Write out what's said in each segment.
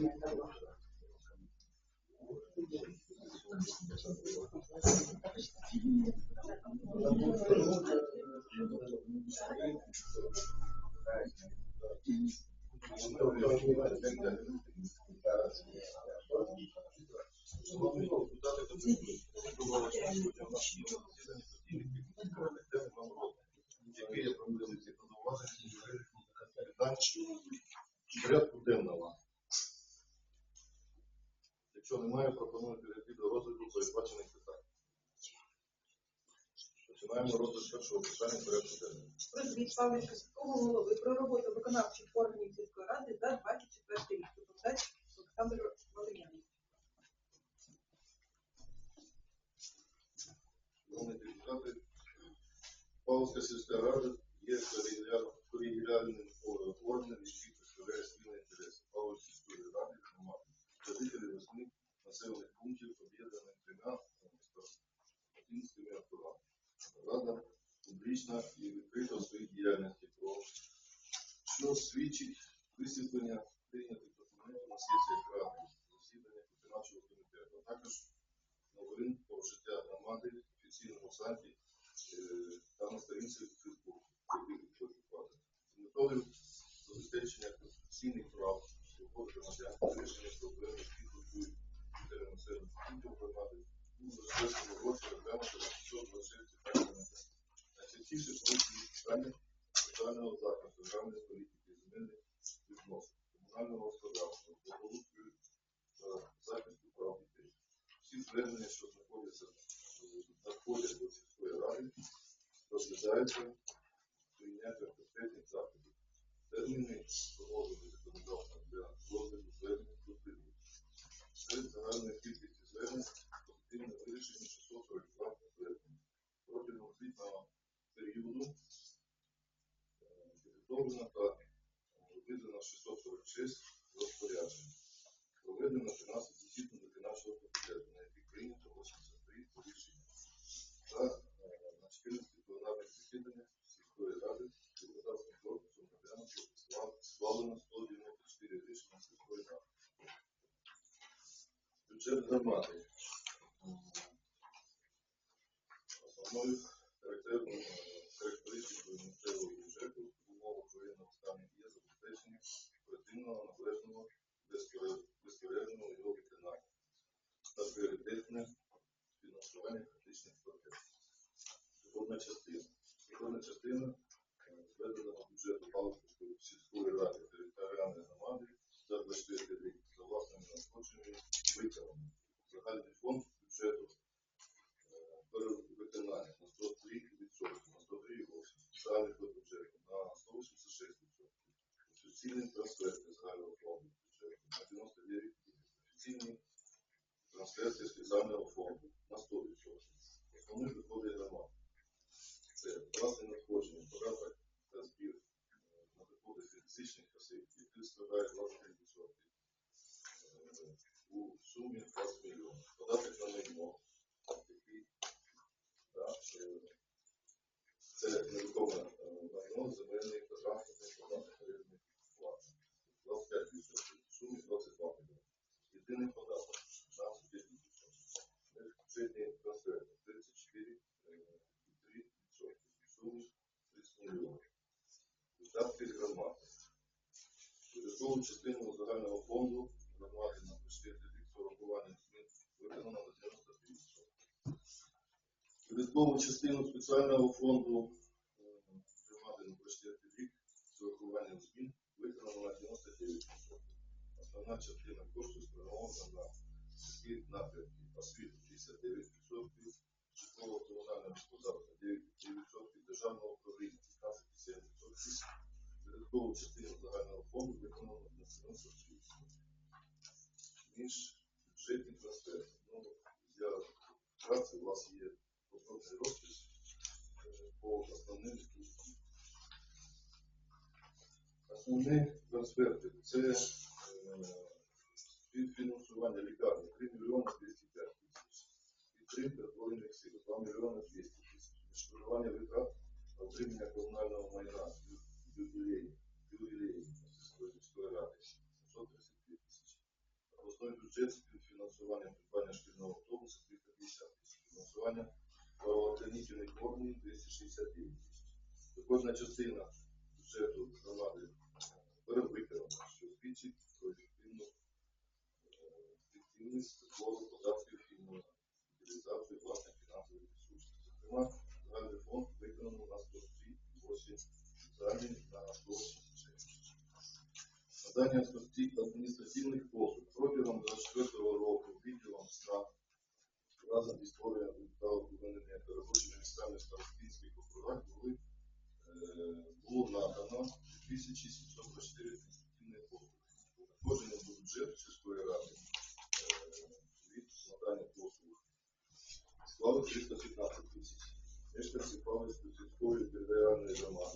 Депутати, доброго які я проводив ці повноваження, питань порядку денного. Якщо немає, пропоную перейти до розгляду передбачених питань. Починаємо розгляд першого питання порядку денного. Про звіт Павлівського сільського голови про роботу виконавчих органів сільської ради за 24 рік. Доповідач Олександр Волиняний. Шановні депутати, Павловська сільська рада є колегіальним- колегіальним о- органом, який представляє спільні інтереси Павловської сільської ради громади. Це жителі восьми населених пунктів, об'єднаних трьома статинськими округами. Рада публічна і відкрита в своїй діяльності, про що свідчить висвітлення прийнятих документів на сесіях ради, засіданнях виконавчого комітету, а також новин про життя громади в офіційному сайті е, та на сторінці Фейсбук, який виходить. З метою забезпечення конституційних прав, свобод громадян, вирішення проблем, які турбують жителів населених пунктів громади, у Верховному році розглянути на 526 питання. Найчастіше порушені питання соціального захисту, державної політики, земельних відносин, комунального господарства, благоустрою та захисту прав дітей. Всі що знаходяться надходять до сільської ради, розглядаються прийняття конкретних заходів. Терміни положені законодавством для розгляду звернень до прийняття. Серед загальної кількості звернень позитивне вирішення 642 звернень. Протягом звітного періоду підготовлено та видано 646 розпоряджень. Проведено 13 засідань виконавчого комітету, прийнято 83 рішення. Та е, на 14 пленарних засіданнях сільської ради депутатським корпусом склад- схвалено 194 рішення сільської ради. Бюджет громади. Основною е, характеристикою місцевого бюджету в умовах воєнного стану є забезпечення оперативного, належного, безпере- безперервного його виконання та пріоритетне фінансування критичних потреб. Доходна частина. Доходна частина е, зведеного бюджету Павловської сільської ради територіальної громади за 24 рік за власними надходженнями виконано. Загальний фонд бюджету е, перевиконання на 103%, на 103,8%. Загальний фонд бюджету на 186%. Офіційний трансфер загального фонду бюджету на 99%. Офіційні трансферти спеціального фонду на 100%. Основні доходи громад. Це власне надходження, податок та збір е, на доходи фізичних осіб, який складає 23%. Е, У сумі 20 мільйонів. Податок на майно, який так, е, це нерухоме е, майно, земельний та транспортний податок орендних плат. 25%. В сумі 22 мільйони. Єдиний податок 16%. Бюджетні трансферти 34,3%. В сумі 30 мільйонів. Видатки громади. Додаткову частину загального фонду громади на 24 рік з урахуванням змін виконано на 93%. Додаткову частину спеціального фонду основне трансферти це е, фінансування лікарні. 3 мільйони 205 тисяч, підтримка збройних сил 2 мільйони 200 тисяч, відшкодування витрат на отримання комунального майна. Ювілейні Сільської міської ради. 733 тисячі, обласної бюджет співфінансування придбання шкільного автобуса 350 тисяч, фінансування правоохранительних органів 269 тисяч. Кожна частина бюджету громади перевикрено, що свідчить про ефективну ефективність податків і власних фінансових ресурсів. Зокрема, загальний фонд виконано на 103 гроші загальні на гроші Надання адміністративних послуг протягом 24 року відділом страв разом зі створенням та обвинення перевищення місцями старостинських округах були е, було надано 2000 бюджет сільської ради е, від надання послуг складу 315 тисяч. Мешканці Павлівської сільської територіальної громади.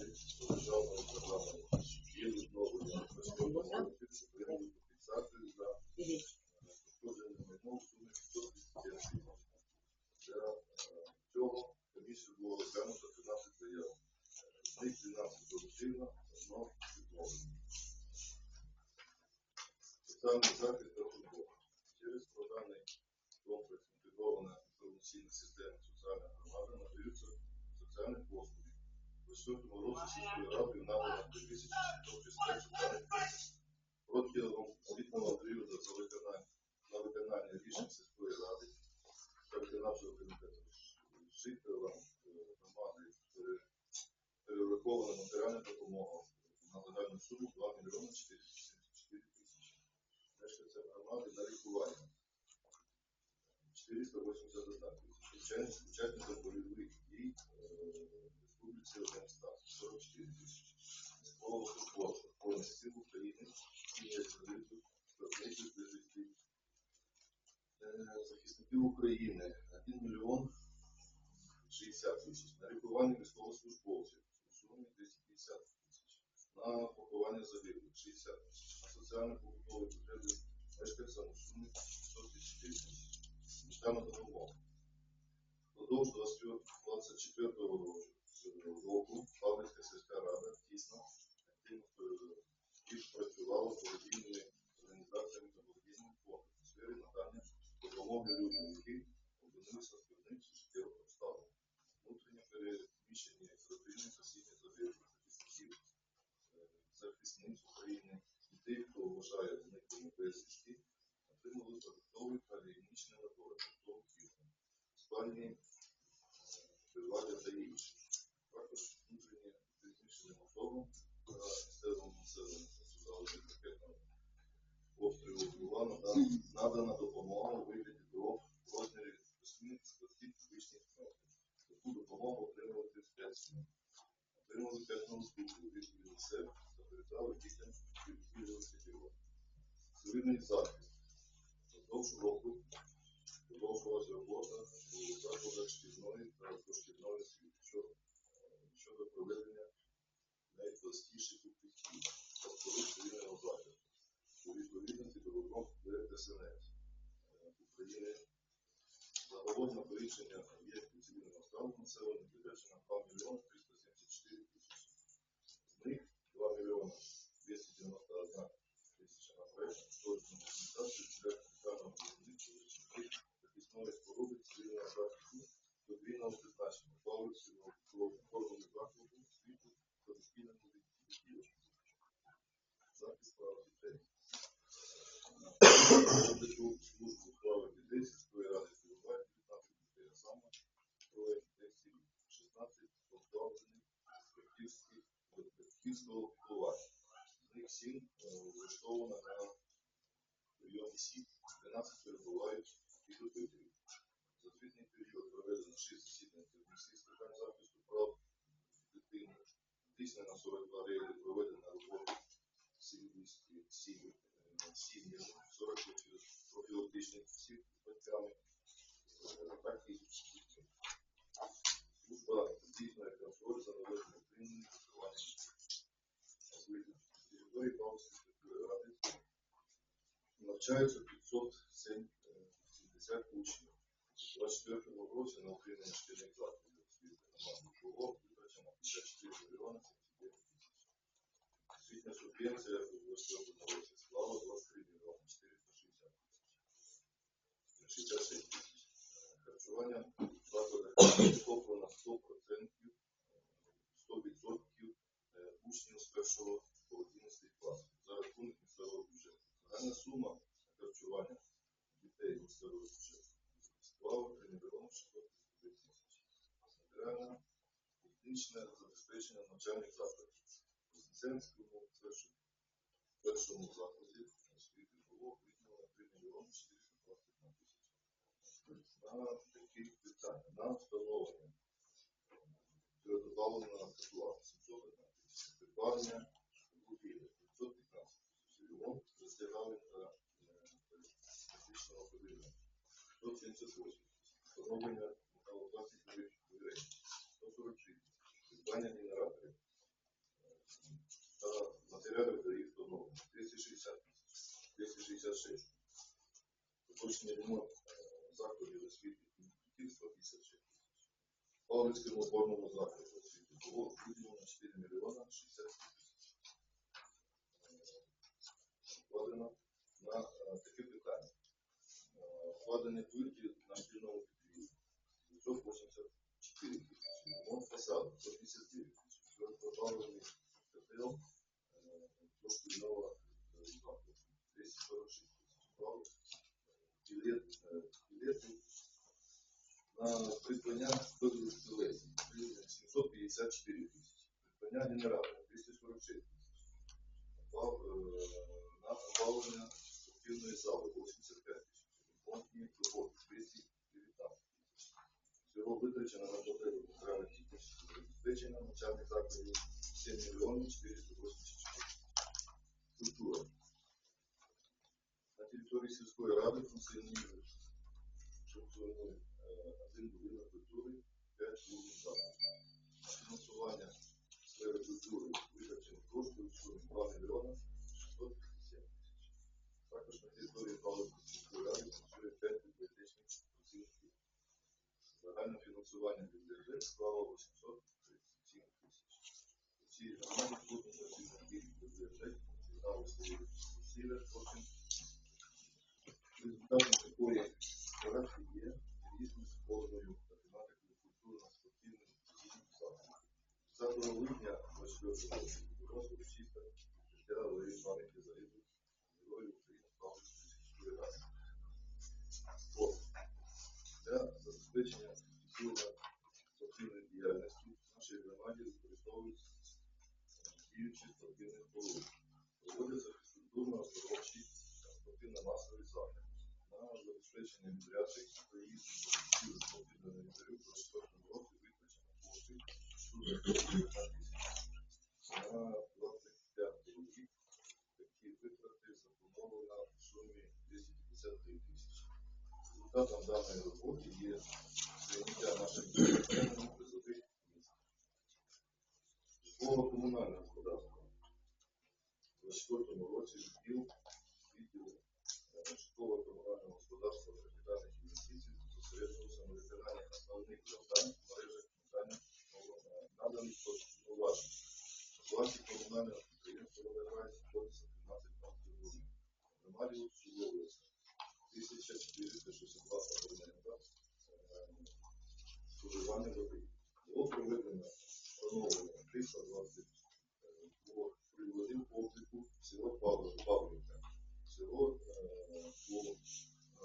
Відповідний захист. Впродовж року продовжувалася робота у закладах шкільної та дошкільної освіти е, щодо проведення найпростіших укриттів, тобто цивільного захисту, у відповідності до вимог ДСНС е, України. Загалом на порішення об'єктів цивільного стану населення підвищено 2 Київського впливу. З них 7 влаштовано на прийомі сіт, 12 перебувають і харчування дітей у сирочі склало при невідомо матеріальне технічне забезпечення навчальних закладів. У Сенценському першому закладі освіти було виділено при мільйон 421 тисяч. На такі питання. На встановлення передбавлено тепла 711 тисяч, придбання вугілля 515 тисяч, ремонт роздягали на 178. Встановлення металопластикових дверей. 146. Питання генераторів та матеріалів для їх встановлення. 260. 266. Поточний ремонт закладів освіти кількість 156. Павлівському опорному закладу освіти було виділено 4 мільйона 60 тисяч. Thank you.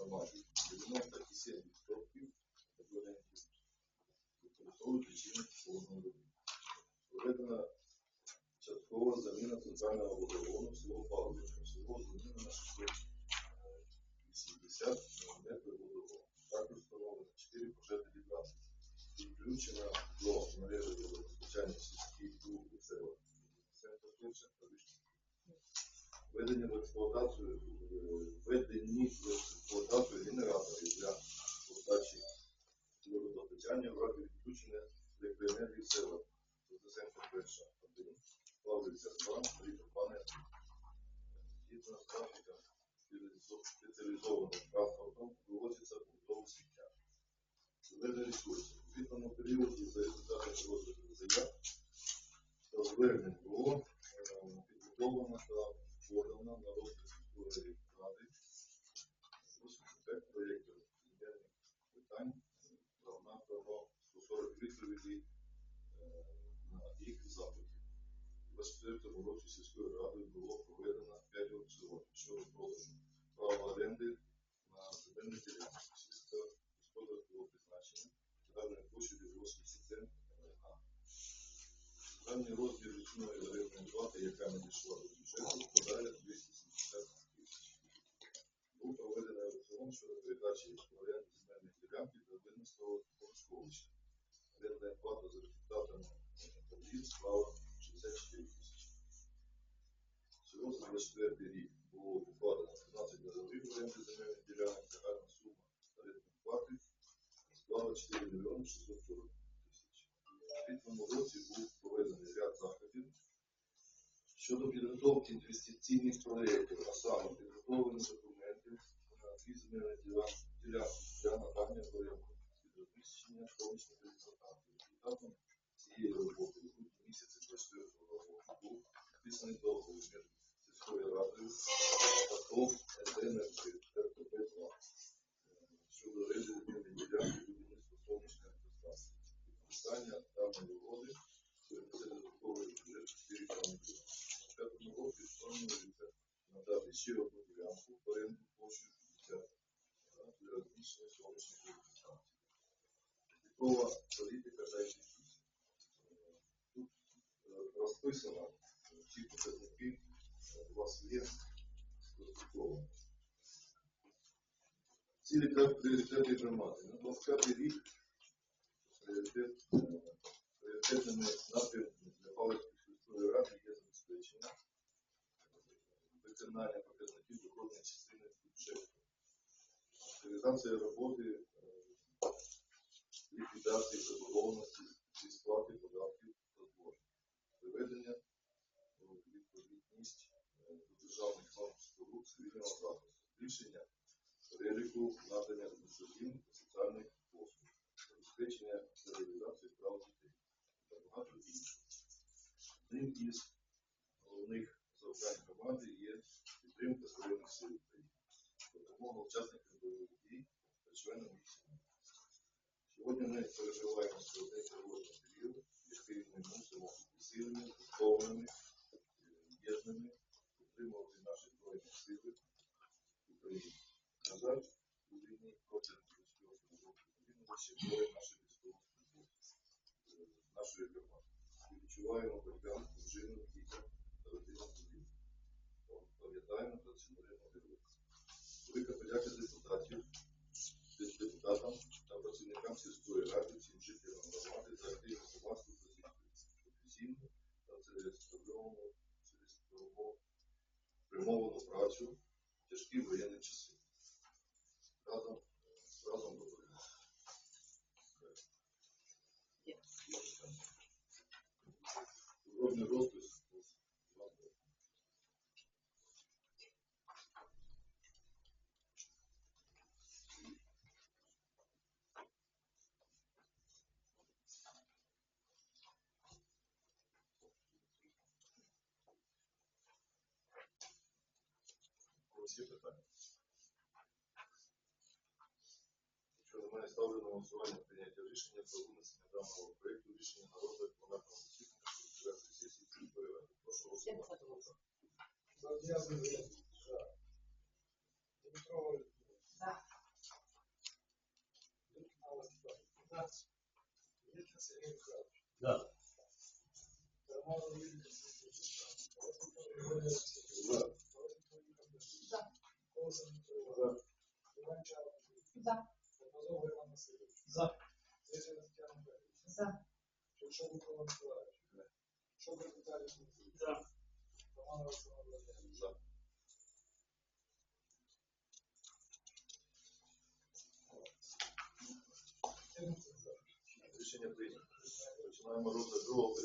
громаді 97% абонентів використовують лічильник повного рівня. Проведена часткова заміна центрального водогону всього паливника, всього заміна на 680 мм водогону. Також встановлено 4 пожежні літаки і включена встановлена та подана на розгляд структури ради проєкту ідеальних питань вона про 140 відповідей на їх запиті. У 24 році сільською радою було проведено 5 аукціонів щодо продажу права оренди на земельних ділянках сільськогосподарського призначення загальної площі Загальний розмір річної орендної плати, яка надійшла до бюджету, складає 270 тисяч. Був проведений аукціон щодо передачі в оренду земельної ділянки для винесного сховища. Орендна плата за результатами торгів склала 64 тисячі. Всього за 24 рік було укладено 13 договорів оренди земельних ділянок, загальна сума орендної плати склала 4 мільйони 640 тисяч. В літньому році був проведений ряд заходів щодо підготовки інвестиційних проєктів, а саме підготовлені документи на дві ділянки для надання порядку під розміщення сонячних результатів. Результатом цієї роботи у грудні місяці 24 року був підписаний договір між сільською радою та ТОВ НДНРК РТП-2 щодо земельної ділянки будівництва сонячної електростанції. Підписання даної угоди принесе додатковий бюджет 4 мільйони гривень. П'ятому році планується надати ще одну ділянку в оренду площею 50 для розміщення сонячних електростанцій. Типова політика та інвестиції. Тут е, розписано е, ці показники е, у. Цілі пріоритети громади. На 25 рік пріоритет, пріоритетними напрямками для Павлівської сільської ради є забезпечення виконання показників доходної частини бюджету, реалізація роботи е, ліквідації заборгованості зі сплати податків та зборів, приведення у відповідність до державних норм споруд цивільного захисту, збільшення переліку надання адміністративних та соціальних послуг, забезпечення реалізації прав багато інших. Одним із головних завдань громади є підтримка Збройних сил України, допомога учасникам бойових дій та членам їх сімей. Сьогодні ми переживаємо складний тривожний період, який ми мусимо бути сильними, готовими, єдними, підтримувати наші збройні сили України. На жаль, у війні протягом 28 року ще І відчуваємо батькам, дружинам, дітям та родинам загиблих. Пам'ятаємо та цінуємо героїв. Велика подяка депутатів, депутатам та працівникам сільської ради, всім жителям громади за активну громадську професійну та цілеспрямовану спрямовану працю в тяжкі воєнні часи. Разом Жодний розпис. Всі питання. Якщо немає ставлю на голосування прийняття рішення про винесення даного проєкту рішення на розгляд пленарного засідання Секретаря сесії сільської ради. Прошу голосувати. Зав'язаний за. Дмитро За. За. Віктор Сергій Михайлович. Да. Роман Олексійович. За. За. Колосов Дмитро. Іван Чалов. За. Павлов Іван Васильович. За. Тетяна Тетяна Михайлович. За. Шевчук Микола Миколаївич. Шокер Віталій. За. Роман Олександр Владимирович. За. Рішення прийнято. Починаємо розгляд другого.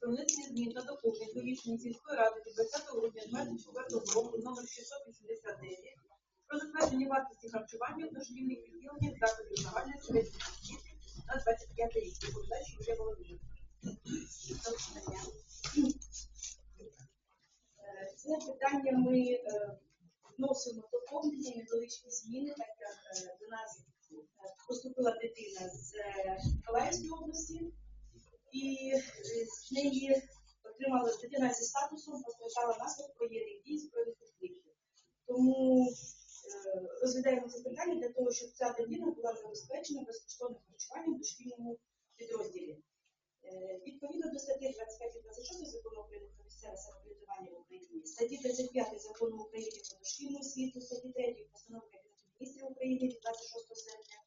Про внесення змін та доповнень до рішення сільської ради від 20 грудня 2024 року номер 689 про затвердження вартості харчування в дошкільних відділеннях закладів загальної середньої освіти на 25 рік. Доповідач Юлія Володимирівна. Е, Це питання ми е, вносимо доповнення, невеличкі зміни, так як е, до нас поступила дитина з е, Миколаївської області, і е, з неї отримала дитина зі статусом постраждала внаслідок воєнних дій збройних конфліктів. Тому е, розглядаємо це питання для того, щоб ця дитина була забезпечена безкоштовним харчуванням в дошкільному підрозділі. Е, Відповідно до статті 25 і 26 закону України про місцеве самоврядування в Україні, статті 35 закону України про дошкільну освіту, статті 3 постанови Кабінету міністрів України від 26 серпня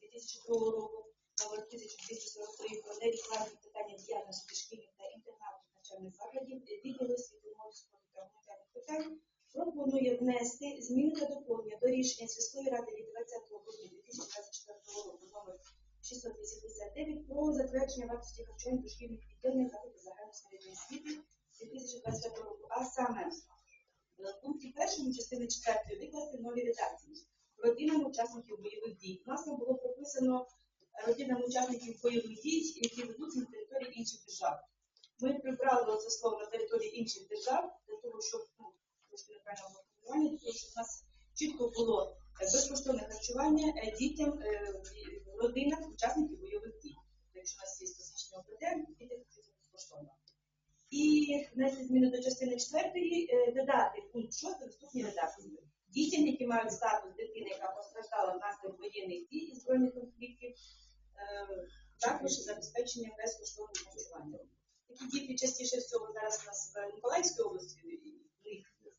2002 року номер 1243 про невідкладні питання діяльності шкільних та інтернатних навчальних закладів, відділ освіти, молоді, спорту та гуманітарних питань пропонує внести зміни та доповнення до рішення сільської ради від 20 грудня 2024 року номер 689 про затвердження вартості харчування дошкільних відділень закладів загальної середньої освіти 2025 року, а саме в пункті першому частини четвертої викласти нові редакції родинам учасників бойових дій. У нас було прописано родинам учасників бойових дій, які ведуться на території інших держав. Ми прибрали це слово на території інших держав для того, щоб ну, трошки неправильно для того, щоб у нас чітко було е, безкоштовне харчування е, дітям е, родинах учасників бойових дій. Якщо у нас є стосичний ОПД, діти безкоштовно. І внести зміни до частини 4, додати пункт 6 наступні редакції. Дітям, які мають статус дитини, яка постраждала внаслідок воєнних дій і збройних конфліктів, е, також забезпечення безкоштовного харчування. Такі діти частіше всього зараз у нас в Миколаївській області, в них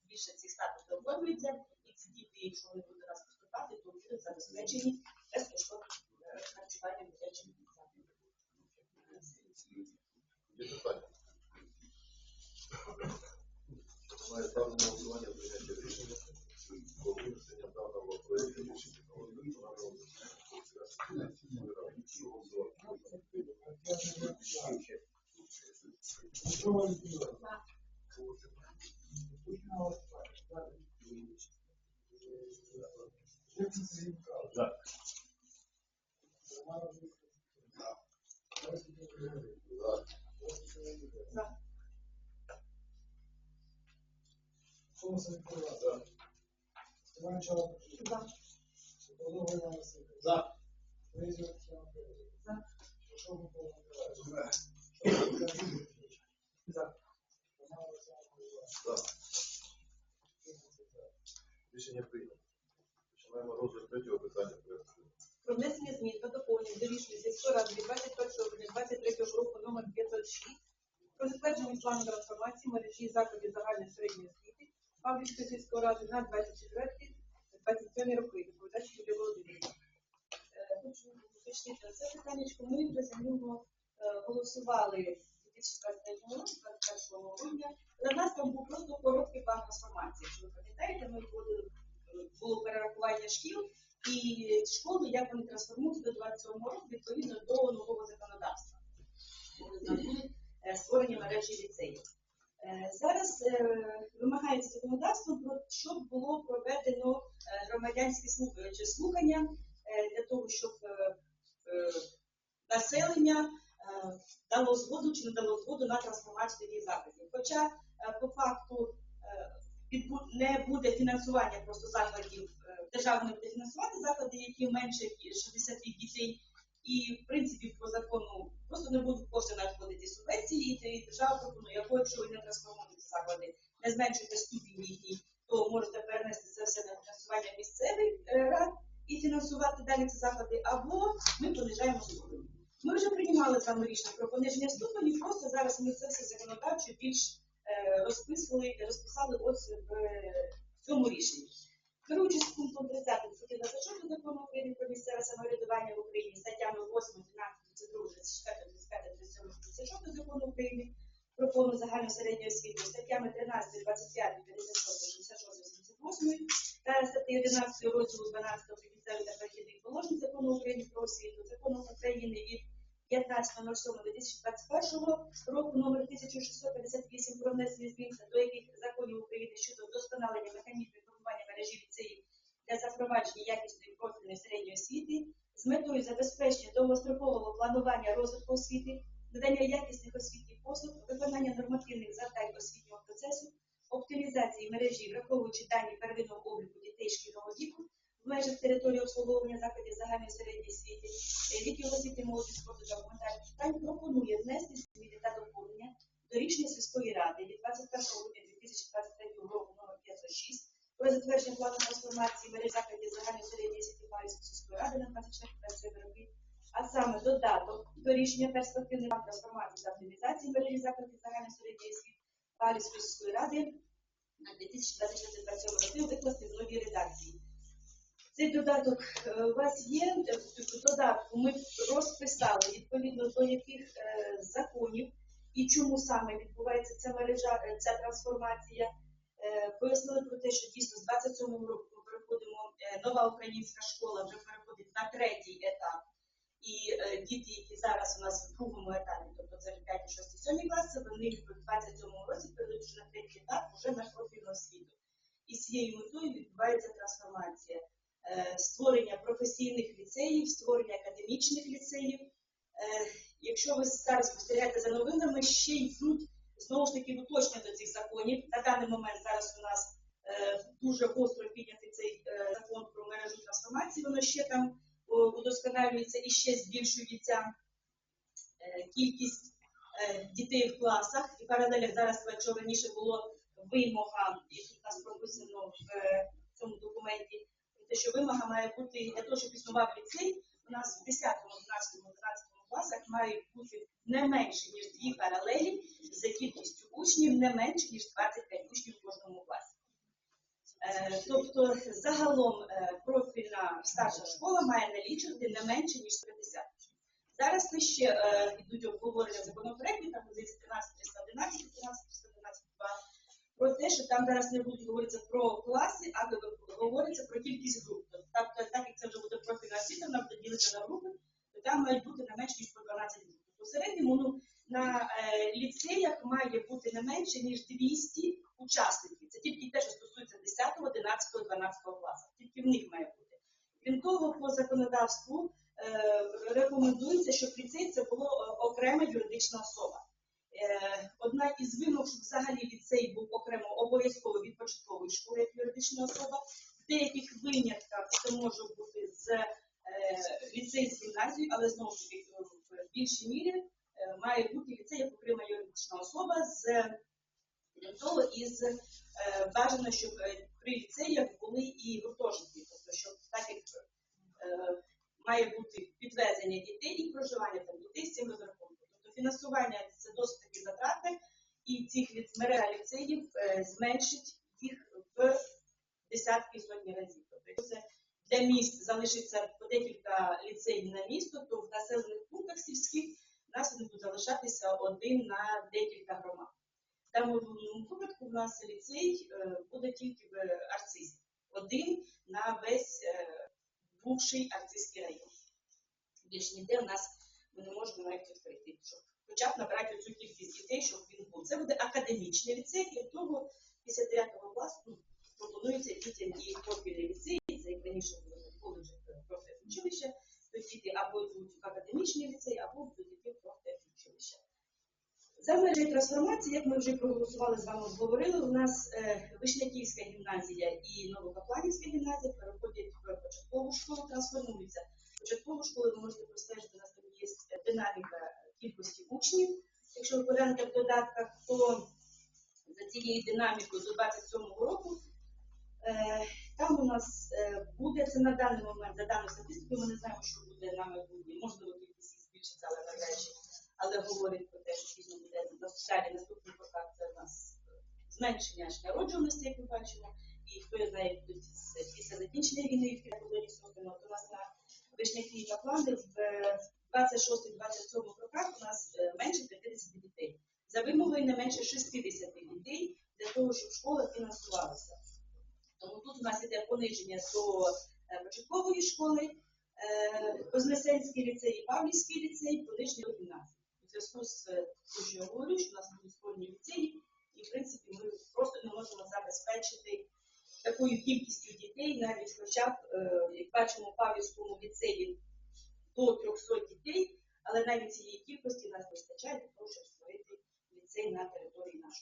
більше цих статусів оформлюється, і ці діти, якщо вони будуть до нас поступати, то будуть забезпечені безкоштовним е, харчуванням дитячим закладом. Є питання? Немає ставлю на голосування прийняття рішення про винесення даного проекту рішення на виконання сільської ради. Рішення прийнято. Починаємо розгляд третього питання порядку. Про внесення змін та доповнень до рішення сільської ради від 21 грудня 23 року номер 506 про затвердження плану трансформації мережі закладів загальної середньої освіти Павлівської сільської ради на 24-27 роки. Відповідач Юлія Володимирівна. Е, Хочу уточнити це питання. Ми вже за нього голосували у 2023 році, 21 грудня. Для нас там був просто короткий план трансформації. Якщо ви пам'ятаєте, ми вводили е, було перерахування шкіл і школи, як вони трансформуються до 27 року відповідно до нового законодавства. Е, створення мережі ліцеїв. Е, Зараз е, вимагається законодавством про щоб було проведено громадянські слухання для того, щоб населення дало згоду чи не дало згоду на трансформацію таких закладів. Хоча по факту не буде фінансування просто закладів, буде фінансувати заклади, які менше ніж 60 дітей, і в принципі по закону просто не будуть кошти надходити субвенції, і держава пропонує, якщо ви не трансформуєте заклади, не зменшуєте ступінь їхній, то можете перенести це все на фінансування місцевих е, рад і фінансувати далі ці заклади, або ми понижаємо ступені. Ми вже приймали вами рішення про пониження ступенів, просто зараз ми це все законодавчо більш е, розписували, розписали ось в е, цьому рішенні. Керуючись пунктом 30 статті 26 закону України про місцеве самоврядування в Україні, статтями 8, 12, 32, 34, 35, 37, 36 закону України про повну загальну середню освіту, статтями 13, 25, 56, 66, 78 та статті 11 розділу 12 прикінцевих та перехідних положень закону України про освіту, закону України від 15.07.2021 року номер 1658 про внесення змін до яких законів України щодо вдосконалення механізмів формування мережі ліцеїв для запровадження якісної профільної середньої освіти з метою забезпечення довгострокового планування розвитку освіти, надання якісних освітніх послуг, виконання нормативних завдань освітнього процесу, оптимізації мережі, враховуючи дані первинного обліку дітей шкільного віку, в межах території обслуговування закладів загальної середньої освіти. Е, Відділ освіти молоді спорту та гуманітарних питань пропонує внести зміни та доповнення до рішення сільської ради від 21 грудня 2023 року номер 506 про затвердження плану трансформації мережі закладів загальної середньої освіти Паризької сільської ради на 24 роки, а саме додаток до рішення перспективний план трансформації та оптимізації мережі закладів загальної середньої Паризької сільської ради на 2024 роки викласти в новій редакції. Цей додаток е, у вас є. Е, додатку ми розписали відповідно до яких е, законів і чому саме відбувається ця мережа, ця трансформація. Е, Пояснили про те, що дійсно з 27 року ми переходимо, е, нова українська школа вже переходить на третій етап. І е, діти, які зараз у нас в другому етапі, тобто це 5, 6, 7 класи, вони в 27 році перейдуть вже на третій етап, вже на профільну освіту. І з цією метою відбувається трансформація створення професійних ліцеїв, створення академічних ліцеїв. Якщо ви зараз спостерігаєте за новинами, ще йдуть знову ж таки уточнення до цих законів. На даний момент зараз у нас е, дуже гостро піднятий цей е, закон про мережу трансформації. Воно ще там удосконалюється і ще збільшується е, кількість дітей в класах. І паралелях зараз, якщо раніше було вимога, і тут нас прописано в цьому документі, те, що вимога має бути для того, щоб існував ліцей, у нас в 10, 12, 11 класах мають бути не менше, ніж дві паралелі за кількістю учнів, не менше, ніж 25 учнів в кожному класі. Е, Тобто загалом е, профільна старша школа має налічувати не менше, ніж 50. учнів. Зараз ще е, йдуть обговорення законопроектів, там позиція 13311, 13311 про те, що там зараз не будуть говоритися про класи, а говориться про кількість груп. Тобто, так як це вже буде профільна освіта, вона буде на групи, там мають бути не менше, ніж по 12 груп. Тобто, в середньому ну, на е, ліцеях має бути не менше, ніж 200 учасників. Це тільки те, що стосується 10, 11, 12 класу. Тільки в них має бути. Крім того, по законодавству е, рекомендується, щоб ліцей це було е, окрема юридична особа. Одна із вимог, щоб взагалі ліцей був окремо обов'язково від початкової школи як юридична особа. В деяких винятках це може бути з ліцей з гімназією, але знову ж таки в більшій мірі е, має бути ліцей як окрема юридична особа з того, із е, бажано, щоб е, при ліцеях були і гуртожитки, тобто щоб так як е, має бути підвезення дітей і проживання там дітей з цим розрахунком. Тобто фінансування це досить таки затратне, і цих мережа ліцеїв е, зменшить їх в десятки сотні разів. Тобто, це для міст залишиться по декілька ліцеїв на місто, то в населених пунктах сільських у нас вони будуть залишатися один на декілька громад. В даному випадку в нас ліцей е, буде тільки в Арцизі. Один на весь е, бувший Арцизький район. Більш ніде в нас ми не можемо навіть відкрити, щоб хоча б набрати цю кількість дітей, щоб він був. Це буде академічний ліцей, крім того, після 9 класу ну, пропонується дітям і профільний ліцей, це як раніше було коледж то або йдуть в академічний ліцей, або йдуть в профтехучилище. За мережею трансформації, як ми вже проголосували з вами, обговорили, у нас е, Вишняківська гімназія і Новокапланівська гімназія переходять в початкову школу, трансформуються. Початкову школу ви можете простежити, у нас там є динаміка кількості учнів. Якщо ви поглянете в додатках, то за цією динамікою до 27-го року е, у нас е, буде, це на даний момент, за даною статистикою, ми не знаємо, що буде на майбутнє. Можливо, кількість збільшиться, але навряд але говорить про те, що пізно буде на далі наступний показ це у нас зменшення ж народжуваності, як ми бачимо, і хто знає, після закінчення війни, які полоні сотено, то у нас на вишняки та плани в е, 26-27 роках у нас е, менше 50 дітей. За вимогою не менше 60 дітей для того, щоб школа фінансувалася. Тому тут у нас іде пониження до е, початкової школи, е, Вознесенський ліцей і Павлівський ліцей, пониження до гімназії. У зв'язку з е, тим, що я говорю, що у нас будуть створені ліцеї, і в принципі ми просто не можемо забезпечити такою кількістю дітей, навіть хоча б, е, як бачимо, в Павлівському ліцеї до 300 дітей, але навіть цієї кількості нас вистачає для